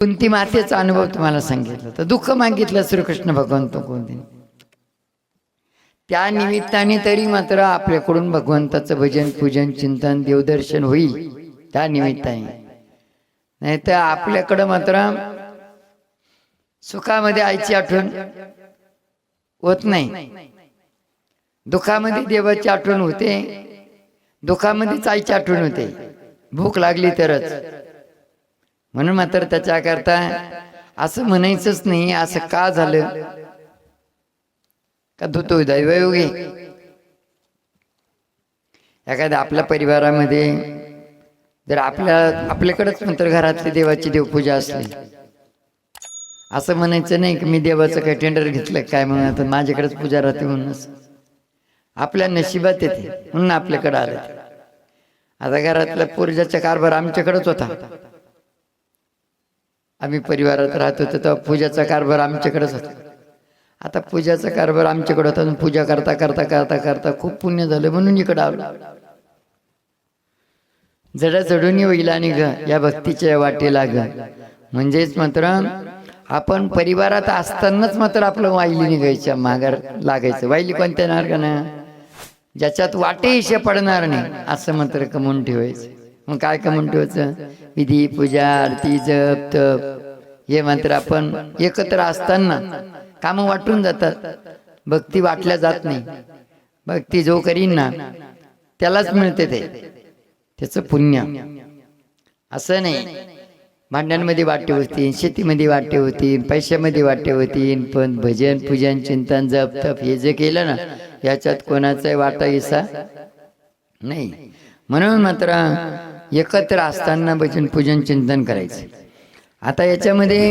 कुंती मातेचा अनुभव तुम्हाला सांगितलं? तर दुःख मागितलं श्रीकृष्ण भगवंत कोणते? त्या निमित्ताने तरी मात्र आपल्याकडून भगवंताचं भजन पूजन चिंतन देवदर्शन होईल त्या निमित्ताने. नाही तर आपल्याकडं मात्र सुखामध्ये आईची आठवण होत नाही. दुःखामध्ये देवाची आठवण होते. दुःखामध्येच आईची आठवण होते. भूक लागली तरच. म्हणून मात्र त्याच्याकरता असं म्हणायचंच नाही असं का झालं? का धुतो दैवयोगी? एखाद्या आपल्या परिवारामध्ये जर आपल्या आपल्याकडेच नंतर घरातली देवाची देवपूजा असली असं म्हणायचं नाही की मी देवाचं काही टेंडर घेतलं काय म्हणून आता माझ्याकडेच पूजा राहते म्हणूनच. आपल्या नशिबात येते म्हणून आपल्याकडे आलं. आता घरातला पूर्जाचा कारभार आमच्याकडेच होता. आम्ही परिवारात राहत होतो तेव्हा पूजाचा कारभार आमच्याकडेच होता. आता पूजाचा कारभार आमच्याकडे होता आणि पूजा करता करता करता करता खूप पुण्य झालं म्हणून इकडं आलो. जडा जडून होईल आणि ग या भक्तीच्या वाटेला ग म्हणजेच मात्र आपण परिवारात असतानाच मात्र आपलं वाईली निघायच्या माघार लागायचं. वाईली कोणत्या ना ज्याच्यात वाटेही पडणार नाही असं मात्र कमवून ठेवायचं. मग काय कमवून ठेवायचं? विधी पूजा आरती जप तप. हे मात्र आपण एकत्र असताना कामं वाटून जातात. भक्ती वाटल्या जात नाही. भक्ती जो करीन ना त्यालाच मिळते ते. त्याचं पुण्य. असं नाही. भांड्यांमध्ये वाटे होतील शेतीमध्ये वाटे होतील पैशामध्ये वाटे होतील पण भजन पूजन चिंतन जप तप हे जे केलं ना याच्यात कोणाचा वाटा इसा नाही. म्हणून मात्र एकत्र असताना भजन पूजन चिंतन करायचं. आता याच्यामध्ये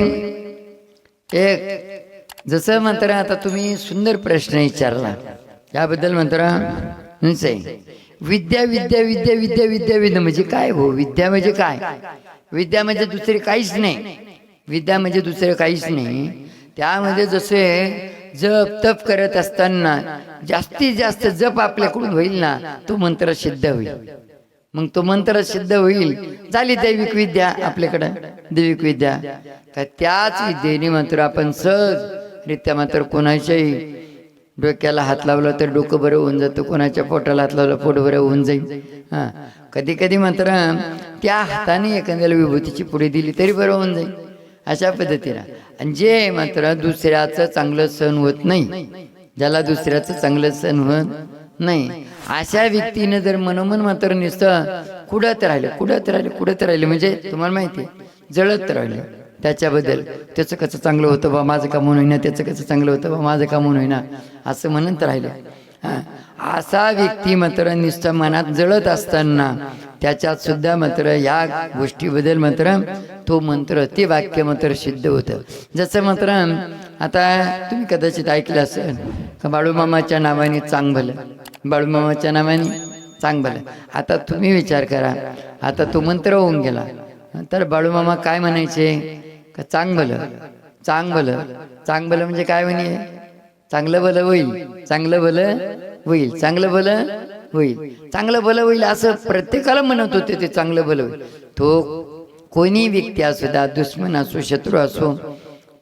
एक जसं मात्र आता तुम्ही सुंदर प्रश्न विचारला. याबद्दल मात्र आहे विद्या विद्या विद्या विद्या विद्या विद्या म्हणजे काय हो? विद्या म्हणजे काय? विद्या म्हणजे दुसरे काहीच नाही. विद्या म्हणजे दुसरं काहीच नाही. त्यामध्ये जसे जप तप करत असताना जास्तीत जास्त जप आपल्याकडून होईल ना तो मंत्र सिद्ध होईल. मग तो मंत्र सिद्ध होईल. झाली दैविक विद्या आपल्याकडं. दैविक विद्या. का त्याच विद्येने मात्र आपण सहज रित्या मात्र कोणाच्याही डोक्याला हात लावला तर डोकं बरं होऊन जातं. कोणाच्या पोटाला हात लावला पोट बरं होऊन जाईल. हां. कधी कधी मात्र त्या हाताने एखाद्याला विभूतीची पुढे दिली तरी बरं होऊन जाईल. अशा पद्धतीनं. आणि जे मात्र दुसऱ्याचं चांगलं सण होत नाही ज्याला दुसऱ्याचं चांगलं सण होत नाही अशा व्यक्तीनं जर मनोमन मात्र नुसतं कुडत राहिलं कुडत राहिलं कुडत राहिलं म्हणजे तुम्हाला माहिती आहे जळत राहिलं. त्याच्याबद्दल त्याचं कसं चांगलं होतं बा माझं कामून होईना त्याचं कसं चांगलं होतं बा माझं कामून होईना असं म्हणत राहिलं. हां. असा व्यक्ती मात्र नुसतं मनात जळत असताना त्याच्यात सुद्धा मात्र या गोष्टीबद्दल मात्र तो मंत्र ते वाक्य मात्र सिद्ध होतं. जसं मात्र आता तुम्ही कदाचित ऐकलं असेल का बाळूमामाच्या नावाने चांग भलं बाळूमामाच्या नावाने चांग भलं आता तुम्ही विचार करा. आता तो मंत्र होऊन गेला. तर बाळूमामा काय म्हणायचे? का चांग भलं चांग भलं चांग भलं म्हणजे काय म्हणे? चांगलं भलं होईल चांगलं भलं होईल चांगलं भलं होईल. चांगलं भलं होईल असं प्रत्येकाला म्हणत होते ते चांगलं भलं होईल. तो कोणी व्यक्ती असू द्या दुश्मन असो शत्रू असो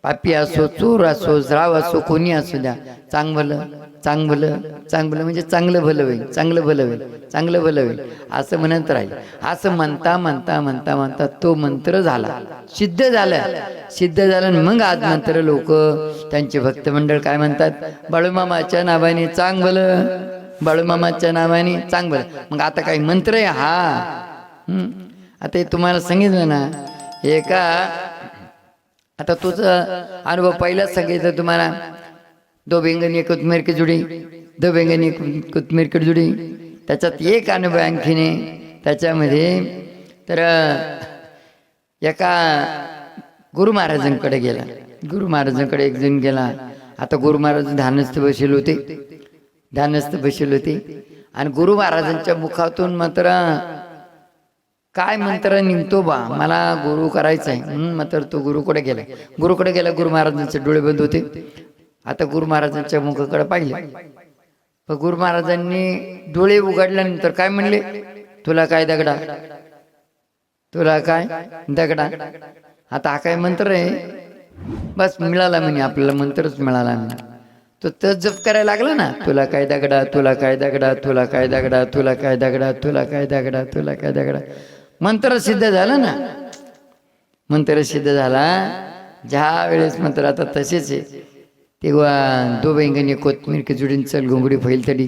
पापी असो चोर असो श्राव असो कोणी असू द्या चांग भलं चांग भलं चांग भलं म्हणजे चांगलं भलं होईल चांगलं भलं होईल चांगलं भलं होईल. असं म्हणत राहील. असं म्हणता म्हणता म्हणता म्हणता तो मंत्र झाला. सिद्ध झालं. सिद्ध झालं मग आज मंत्र लोक त्यांचे भक्तमंडळ काय म्हणतात? बाळूमामाच्या नावाने चांग भलं बाळूमामाच्या नावाने चांग भलं मग आता काही मंत्र आहे हा. हम्म. आता हे तुम्हाला सांगितलं ना एका आता तुझं अनुभव पहिलाच सांगितलं तुम्हाला. दो बैंगनी कोथमीर की जुडी दो बैंगनी कोथमीर की जुडी। त्याच्यात एक अनुभव आणखीने त्याच्यामध्ये तर एका गुरु महाराजांकडे गेला. गुरु महाराजांकडे एक जण गेला. आता गुरु महाराज ध्यानस्थ बसेल होते. ध्यानस्थ बसेल होते. आणि गुरु महाराजांच्या मुखातून मात्र काय मंत्र निघतो बा? मला गुरु करायचा आहे म्हणून मात्र तो गुरुकडे गेला. गुरुकडे गेला गुरु महाराजांचे डोळे बंद होते. आता गुरु महाराजांच्या मुखाकडे पाहिले. पण गुरु महाराजांनी डोळे उघडल्यानंतर काय म्हणले? तुला काय दगडा? तुला काय दगडा? आता हा काय मंत्र आहे? बस मिळाला म्हणे आपल्याला मंत्रच मिळाला म्हणे. तो तर जप करायला लागला ना. तुला काय दगडा? तुला काय दगडा? तुला काय दगडा? तुला काय दगडा? तुला काय दगडा? तुला काय दगडा? मंत्र सिद्ध झालं ना. मंत्र सिद्ध झाला. ज्या वेळेस मंत्र आता तसेच आहे. तेव्हा दो बैंगणी कोथमीर की चल घुंगडी फैल थडी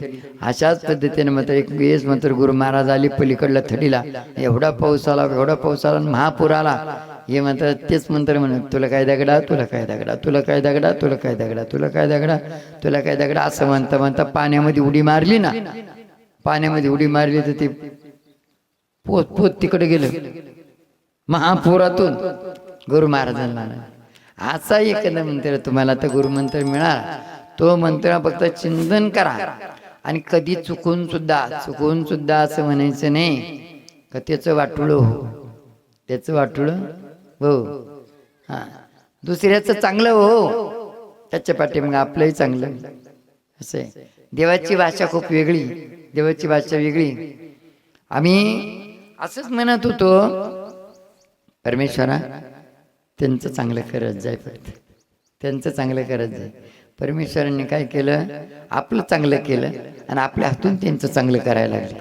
अशाच पद्धतीने मात्र एक वेळेस मात्र गुरु महाराज आले पलीकडला थडीला. एवढा पाऊस आला एवढा पाऊस आला आणि महापूर आला. हे मात्र तेच मंत्र म्हणत तुला काय दगडा तुला काय दगडा तुला काय दगडा तुला काय दगडा तुला काय दगडा तुला काय दगडा असं म्हणता म्हणता पाण्यामध्ये उडी मारली ना. पाण्यामध्ये उडी मारली तर ते पोत पोत तिकडे गेलं. महापुरातून गुरु महाराजांना. असा एक मंत्र तुम्हाला तर गुरुमंत्र मिळाला. तो मंत्र फक्त चिंतन करा. आणि कधी चुकून सुद्धा चुकून सुद्धा असं म्हणायचं नाही. का त्याचं वाटुळ हो. त्याचं वाटुळ हो. हा. दुसऱ्याचं चांगलं हो. त्याच्या पाठीमागे आपलंही चांगलं. असं आहे. देवाची भाषा खूप वेगळी. देवाची भाषा वेगळी. आम्ही असंच म्हणत होतो परमेश्वरा त्यांचं चांगलं करत जाय फक्त. त्यांचं चांगलं करत जाय. परमेश्वरांनी काय केलं? आपलं चांगलं केलं आणि आपल्या हातून त्यांचं चांगलं करायला लागलं.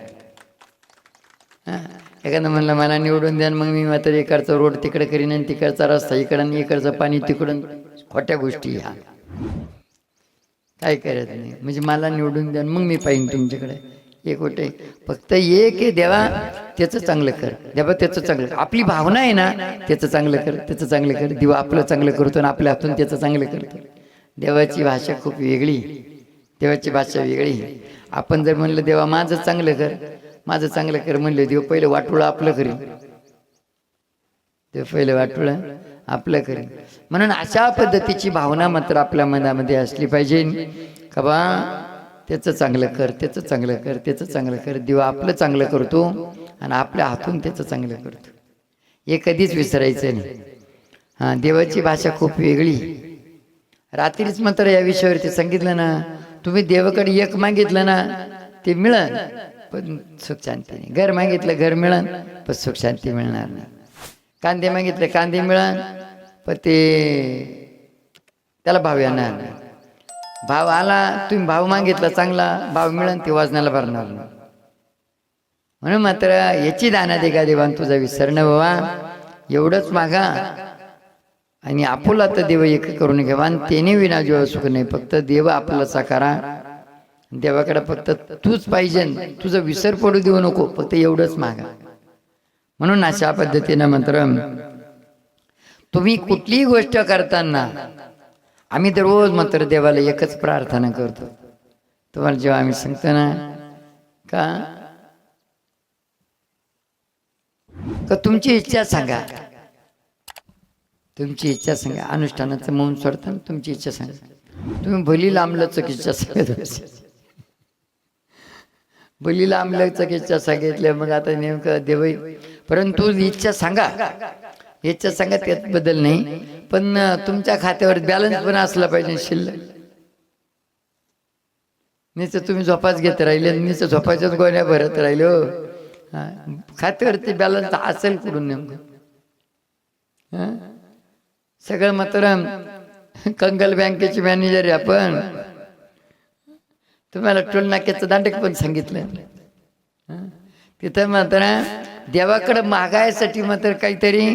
हां? एखादं म्हणलं मला निवडून द्या मग मी मात्र इकडचा रोड तिकडे करीन आणि तिकडचा रस्ता इकडं आणि इकडचं पाणी तिकडून. खोट्या गोष्टी ह्या. काय करत नाही. म्हणजे मला निवडून द्या मग मी पाहिन तुमच्याकडे. एक कुठे फक्त एक आहे देवा त्याचं चांगलं कर. देवा त्याचं चांगलं कर. आपली भावना आहे ना त्याचं चांगलं कर त्याचं चांगलं कर. देवा आपलं चांगलं करतो आणि आपल्या हातून त्याचं चांगलं करतो. देवाची भाषा खूप वेगळी. देवाची भाषा वेगळी. आपण जर म्हणलं देवा माझं चांगलं कर. माझं चांगलं कर म्हणलं देव पहिलं वाटोळं आपलं करी देव पहिलं वाटोळं आपलं करी म्हणून अशा पद्धतीची भावना मात्र आपल्या मनामध्ये असली पाहिजे. का बा? त्याचं चांगलं कर त्याचं चांगलं कर त्याचं चांगलं कर. देव आपलं चांगलं करतो आणि आपल्या हातून त्याचं चांगलं करतो. हे कधीच विसरायचं नाही. हां देवाची भाषा खूप वेगळी. रात्रीच मात्र या विषयावरती सांगितलं ना तुम्ही देवाकडे एक मागितलं ना ते मिळन पण सुख शांती नाही. घर मागितलं घर मिळन पण सुख शांती मिळणार नाही. कांदे मागितले कांदे मिळन पण ते त्याला भाव येणार नाही. भाव आला तुम्ही भाव मागितला चांगला भाव मिळन ते वाजण्याला भरणार नाही. म्हणून मात्र याची दाना दे का देवान तुझा विसरणं बाबा एवढंच मागा. आणि आपुला तर देव एक करून घ्यावा आणि त्याने विना जेव्हा सुख नाही. फक्त देव आपला साकारा देवाकडे फक्त तूच पाहिजे तुझं विसर पडू देऊ नको. फक्त एवढंच मागा. म्हणून अशा पद्धतीनं मात्र तुम्ही कुठलीही गोष्ट करताना आम्ही तर रोज मात्र देवाला एकच प्रार्थना करतो. तुम्हाला जेव्हा आम्ही सांगतो ना का? का तुमची इच्छा सांगा. तुमची इच्छा सांगा. अनुष्ठानाचं मौन सोडताना तुमची इच्छा सांगा. तुम्ही भली लांबलचक इच्छा सांगत भली लांबलचक इच्छा सांगितल्या मग आता नेमकं देवई परंतु इच्छा सांगा. इच्छा सांगा त्यात बदल नाही पण तुमच्या खात्यावर बॅलन्स पण असला पाहिजे शिल्लक. नुसतं तुम्ही झोपाच घेत राहिले नुसतं झोपाच्याच गोण्या भरत राहिले. हो. खात्यावरती बॅलन्स असेल कुठून नेमकं? हा? सगळं मात्र कंगल बँकेचे मॅनेजर आहे आपण. तुम्हाला टोल नाक्याचं दांडक पण सांगितलं? तिथं मात्र देवाकडे मागायसाठी मात्र काहीतरी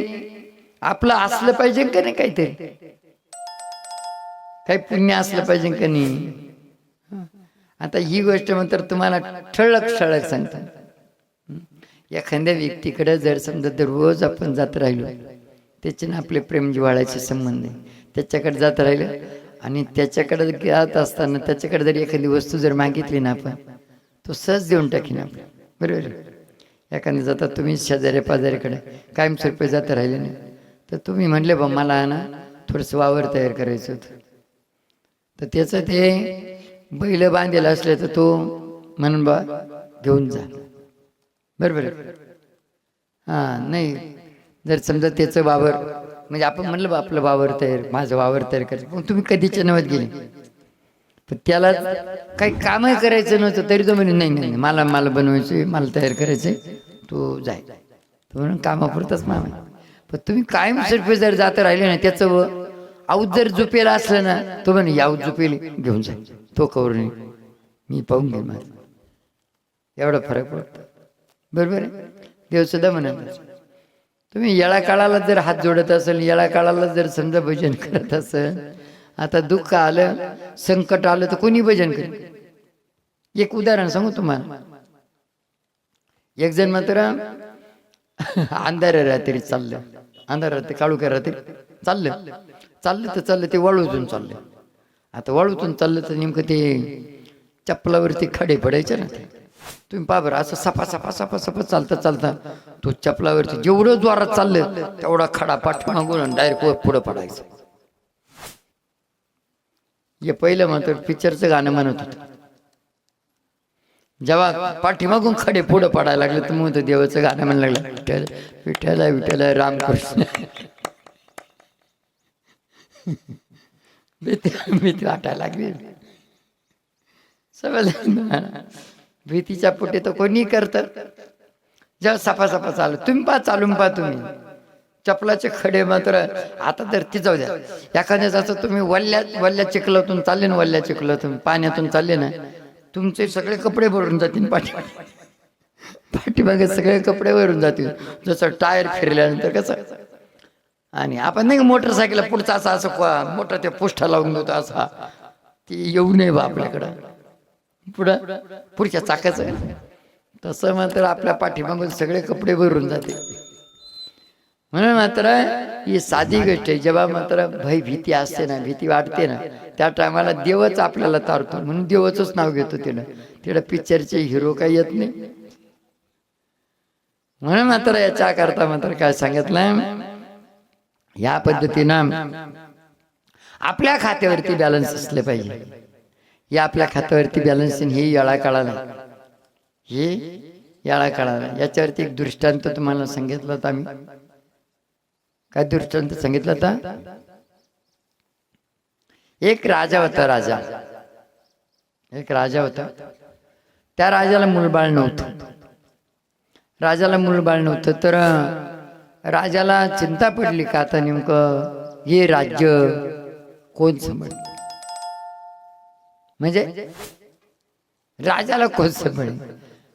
आपलं असलं पाहिजे का नाही काहीतरी? काही पुण्य असलं पाहिजे का नाही? आता ही गोष्ट मात्र तुम्हाला ठळक ठळक सांगतात? एखाद्या व्यक्तीकडे जर समजा दररोज आपण जात राहिलो त्याच्याने आपले प्रेम जिवाळायचे संबंध आहे. त्याच्याकडे जात राहिलं आणि त्याच्याकडे जात असताना त्याच्याकडे जर एखादी वस्तू जर मागितली ना आपण तो सहज देऊन टाकीन आपण बरोबर एखादी जाता तुम्ही शेजारी पाजारीकडे कायमस्वरूपी जात राहिले ना तर तुम्ही म्हणले बा मला ना थोडंसं वावर तयार करायचं होतं. तर त्याचं ते बैल बांधलेलं असले तर तो म्हणून बा घेऊन जा. बरोबर हां नाही. जर समजा त्याचं वावर म्हणजे आपण म्हणलं बा आपलं वावर तयार माझं वावर तयार करायचं. पण तुम्ही कधीच्या नवत गेले? पण त्याला काही कामही करायचं नव्हतं तरी तो म्हणे नाही नाही मला मला बनवायचं मला तयार करायचं तो जाय. तो म्हणून कामापुरताच मामा. पण तुम्ही कायम स्वरूपी जर जात राहिले ना त्याचं व आऊत जर झोपेला असलं ना तो म्हणे याऊत झोपेल घेऊन जा तो कवर नाही मी पाहून घेईन माझं एवढा फरक पडतो बरोबर आहे देव सुद्धा म्हणत तुम्ही येळा काळाला जर हात जोडत असेल येळा काळाला जर समजा भजन करत असेल आता दुःख आलं संकट आलं तर कोणी भजन करेल एक उदाहरण सांगू तुम्हाला एक जण मात्र अंधार रात्री चाललं अंधार रात्री काळू रात्री चाललं. चाललं तर चाललं ते वाळूतून चाललं. आता वाळूतून चाललं तर नेमकं ते चप्पलावरती खडे पडायचे ना ते. तुम्ही पाहा बरं असं सफा सफा सफा सफा चालता चालता तो चपलावरती जेवढं जोरात चाललं तेवढा खडा पाठीमागून डायरेक्ट पुढं पडायचं. हे पहिलं मात्र पिक्चरचं गाणं म्हणत होतं. जेव्हा पाठीमागून खडे पुढं पडायला लागले तर मग तो देवाचं गाणं म्हणायला लागलं विठ्ठल विठ्ठल विठ्ठल रामकृष्ण. भीती भीती वाटायला लागली. समजलं भीतीच्या पोटे तर कोणी करतं? जेव्हा सफा सफा चालू तुम्ही पहा चालून पहा तुम्ही. चपलाचे खडे मात्र आता तर ती जाऊ द्या. एखाद्या जसं तुम्ही वल्ल्या वल्ल्या चिखलातून चालले ना वल्ल्या चिखलातून पाण्यातून चालले ना तुमचे सगळे कपडे भरून जातील पाठी पाठीमागे सगळे कपडे भरून जातील. जसं टायर फिरल्यानंतर कसं? आणि आपण नाही का मोटरसायकल पुढचा असा असं क- मोठा ते पुष्ठा लावून देतो असा. ती येऊ नये बा आपल्याकडं. पुढं पुढच्या चाकाचं. तसं मात्र आपल्या पाठीमागून सगळे कपडे भरून जातील. म्हणून मात्र ही साधी गोष्ट आहे. जेव्हा मात्र भय भीती असते ना भीती वाटते ना त्या टायमाला देवच आपल्याला तारतो. म्हणून देवाचंच नाव घेतो तिनं. तिला पिक्चरचे हिरो काही येत नाही. म्हणून मात्र याच्या करता मात्र काय सांगितलं या पद्धतीनं आपल्या खात्यावरती बॅलन्स असले पाहिजे. हे आपल्या खात्यावरती बॅलन्स हे याळा काळाला हे याळा काळाला याच्यावरती एक दृष्टांत तुम्हाला सांगितलं होतं आम्ही. काय दृष्टांत सांगितलं होता? एक राजा होता राजा. एक राजा होता. त्या राजाला मूलबाळ नव्हतं. राजाला मूलबाळ नव्हतं तर राजाला चिंता पडली का आता नेमकं? हे राज्य कोण सांभाळ म्हणजे राजाला कोण सांभाळ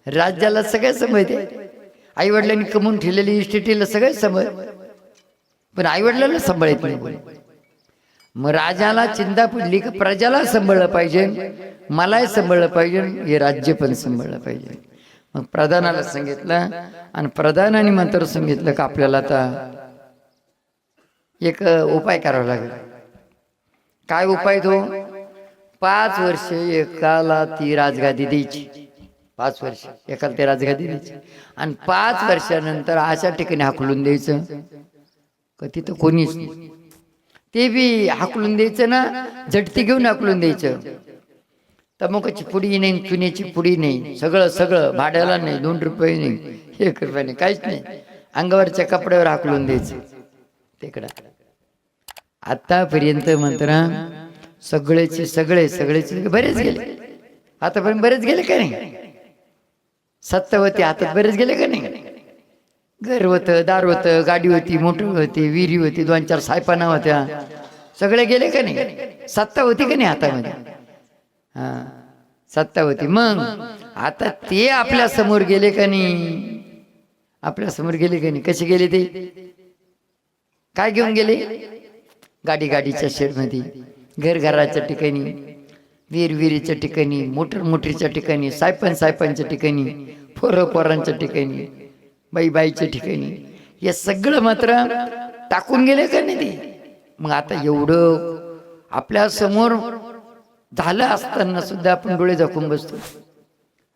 राज्याला सगळं समजते. आई वडिलांनी कमवून ठेवलेली इस्टेटीला सगळं समज पण आई वडिलांना सांभाळत नाही मग राजाला चिंता पडली की प्रजाला सांभाळलं पाहिजे. मलाही सांभाळलं पाहिजे. हे राज्य पण सांभाळलं पाहिजे. मग प्रधानाला सांगितलं आणि प्रधानाने मंत्र सांगितलं का आपल्याला आता एक उपाय करावा लागेल. काय उपाय तो? पाच वर्ष एकाला ती राजगादी द्यायची. पाच वर्ष एकाला ती राजगादी द्यायची. आणि पाच वर्षानंतर अशा ठिकाणी हाकलून द्यायचं. का तिथं कोणीच ते बी हाकलून द्यायचं ना झटती घेऊन हाकलून द्यायचं. तमुकाची पुडी नाही चुन्याची पुडी नाही सगळं सगळं भाड्याला नाही दोन रुपये नाही एक रुपये नाही काहीच नाही. अंगावरच्या कपड्यावर हाकलून द्यायचं. तिकडं. आतापर्यंत मात्र सगळेचे सगळे सगळेचे बरेच गेले. आतापर्यंत बरेच गेले का नाही? सत्तावती हातात बरेच गेले का नाही? घर होतं दार होतं गाडी होती मोटर होती विहिरी होती दोन चार सायपाना होत्या. सगळे गेले का नाही? सत्ता होती का नाही हातामध्ये? हा सत्ता होती. मग आता ते आपल्यासमोर गेले का नाही? आपल्यासमोर गेले का नाही? कसे गेले ते? काय घेऊन गेले? गाडी गाडीच्या शेडमध्ये घर घराच्या ठिकाणी विहीर विहिरीच्या ठिकाणी मोटर मोटरीच्या ठिकाणी सायपन सायपांच्या ठिकाणी पोरं पोरांच्या ठिकाणी. बाई बाईच्या ठिकाणी. हे सगळं मात्र टाकून गेले का नाही ते? मग आता एवढं आपल्यासमोर झालं असताना सुद्धा आपण डोळे झाकून बसतो.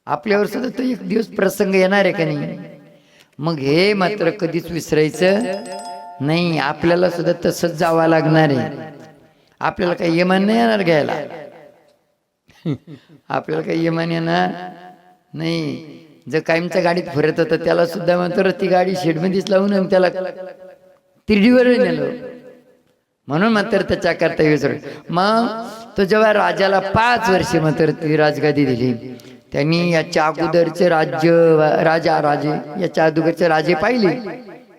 आपल्यावर सुद्धा तो एक दिवस प्रसंग येणार आहे का नाही? मग हे मात्र कधीच विसरायचं नाही. आपल्याला सुद्धा तसंच जावं लागणार आहे. आपल्याला काही यमान नाही येणार घ्यायला. आपल्याला काही यमान येणार नाही. जर कायमच्या गाडीत फिरत होतं त्याला सुद्धा मात्र ती गाडी शेडमध्येच लावून आणि त्याला तिरडीवर नेलं. म्हणून मात्र त्याच्या करता विसर मग तो जेव्हा राजाला पाच वर्षे मात्र ती राजगादी दिली. त्यांनी याच्या अगोदरचे राज्य राजा राजे याच्या अगोदरचे राजे पाहिले.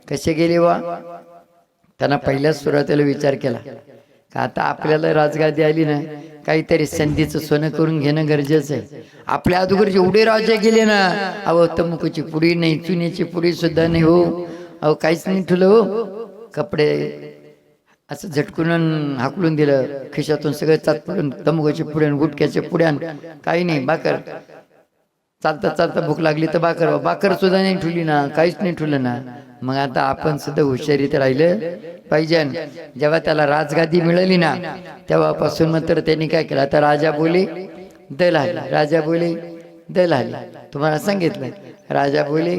कसे गेले वा? त्यांना पहिल्याच सुरुवातीला विचार केला. का आता आपल्याला राजगादी आली ना? काहीतरी संधीचं सोनं करून घेणं गरजेचं आहे. आपल्या अगोदर जेवढे राजे गेले ना अहो तमुकूची पुडी नाही चुन्याची पुडी सुद्धा नाही हो. अहो काहीच नाही ठुलं हो. कपडे असं झटकून हाकलून दिलं खिशातून सगळं चात पडून तमुकाचे पुड्यान गुटक्याच्या पुड्यान काही नाही बाकर चालता चालता भूक लागली तर बाकर बाकर सुद्धा नाही ठुली ना काहीच नाही ठुलं ना. मग आता आपण सुद्धा हुशारीत राहिलं. पाहिजे. जेव्हा त्याला राजगादी मिळाली ना तेव्हापासून मात्र त्यांनी काय केलं? आता राजा बोले दल आले. राजा बोले दल आले. तुम्हाला सांगितलं. राजा बोले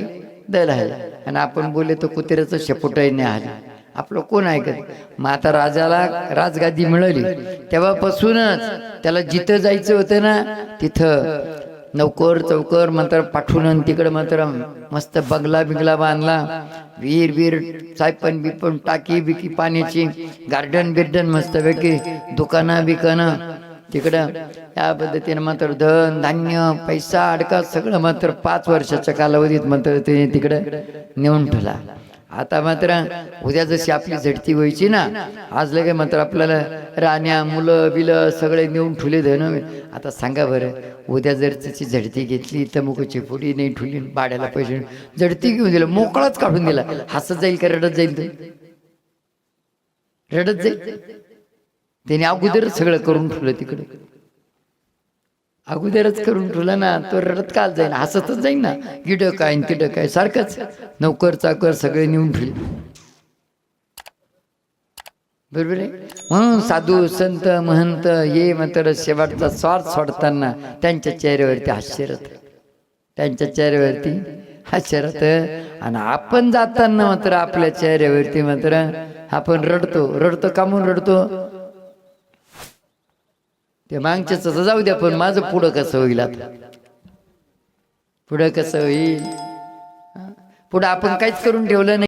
दल आले. आणि आपण बोले तो कुत्र्याचं शेपुटाईने आले. आपलं कोण ऐकत? मग आता राजाला राजगादी मिळाली. तेव्हापासूनच त्याला जिथं जायचं होतं ना तिथं नौकर चौकर मात्र पाठवून आणि तिकडं मात्र मस्त बंगला बिंगला बांधला. विहीर वीर सायपण बिपण टाकी बिकी पाण्याची गार्डन बिर्डन मस्तपैकी दुकानं बिकानं तिकडं. या पद्धतीनं मात्र धन धान्य पैसा अडका सगळं मात्र पाच वर्षाच्या कालावधीत मात्र ते तिकडं नेऊन ठेवला. आता मात्र उद्या जशी आपली झडती व्हायची ना. आज लगे मात्र आपल्याला राण्या मुलं बिलं सगळे नेऊन ठुले धन आता सांगा बरं उद्या जर त्याची झडती घेतली तर मुखची पुडी नाही ठुली बाड्याला पैसे झडती घेऊन दिलं मोकळाच काढून दिला. हसत जाईल का रडत जाईल रडत जाईल? त्याने अगोदरच सगळं करून ठेवलं तिकडे. अगोदरच करून ठेवलं ना तो रडत काल जाईन. हसतच जाईन ना. गिड काय तिड काय सारखंच नौकर चाकर सगळे नेऊन ठेवले बरोबर आहे? म्हणून साधू संत महंत ये मात्र शेवटचा स्वार्थ सोडताना त्यांच्या चेहऱ्यावरती हास्य राहतं. त्यांच्या चेहऱ्यावरती हास्य राहतं. आणि आपण जाताना मात्र आपल्या चेहऱ्यावरती मात्र आपण रडतो. रडतो कामून रडतो? ते मागच्या तर जाऊ द्या पण माझं पुढं कसं होईल आता? पुढं कसं होईल? पुढं आपण काहीच करून ठेवलं नाही.